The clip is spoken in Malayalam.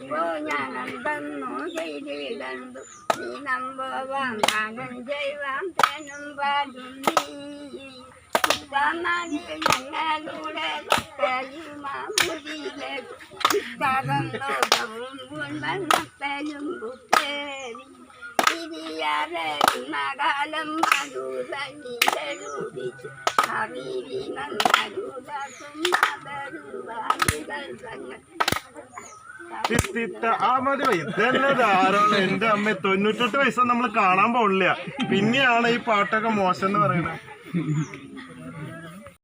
നിനക്കിപ്പോ ഞാനെന്തെന്നു ചെയ്തിടണ്ടു നീ നമ്പോവാം ഞാനും ചെയ്വാം തേനും പാടും നീ. ഞങ്ങളുടെ ഭക്തരുമാമുരിയിലെ കടന്നോടവും മുൻപെയും ബുദ്ധേരി തിരിയാറെ മകാലം മധുരൂപിച്ചു അറിവിനം മധുരസും തന്നെ ചിത്തിത്ത ആ മതി. ഇതന്നെ ധാരാളം. എന്റെ അമ്മ തൊണ്ണൂറ്റെട്ട് വയസ്സ് നമ്മൾ കാണാൻ പോണില്ല. പിന്നെയാണ് ഈ പാട്ടൊക്കെ മോശം എന്ന് പറയുന്നത്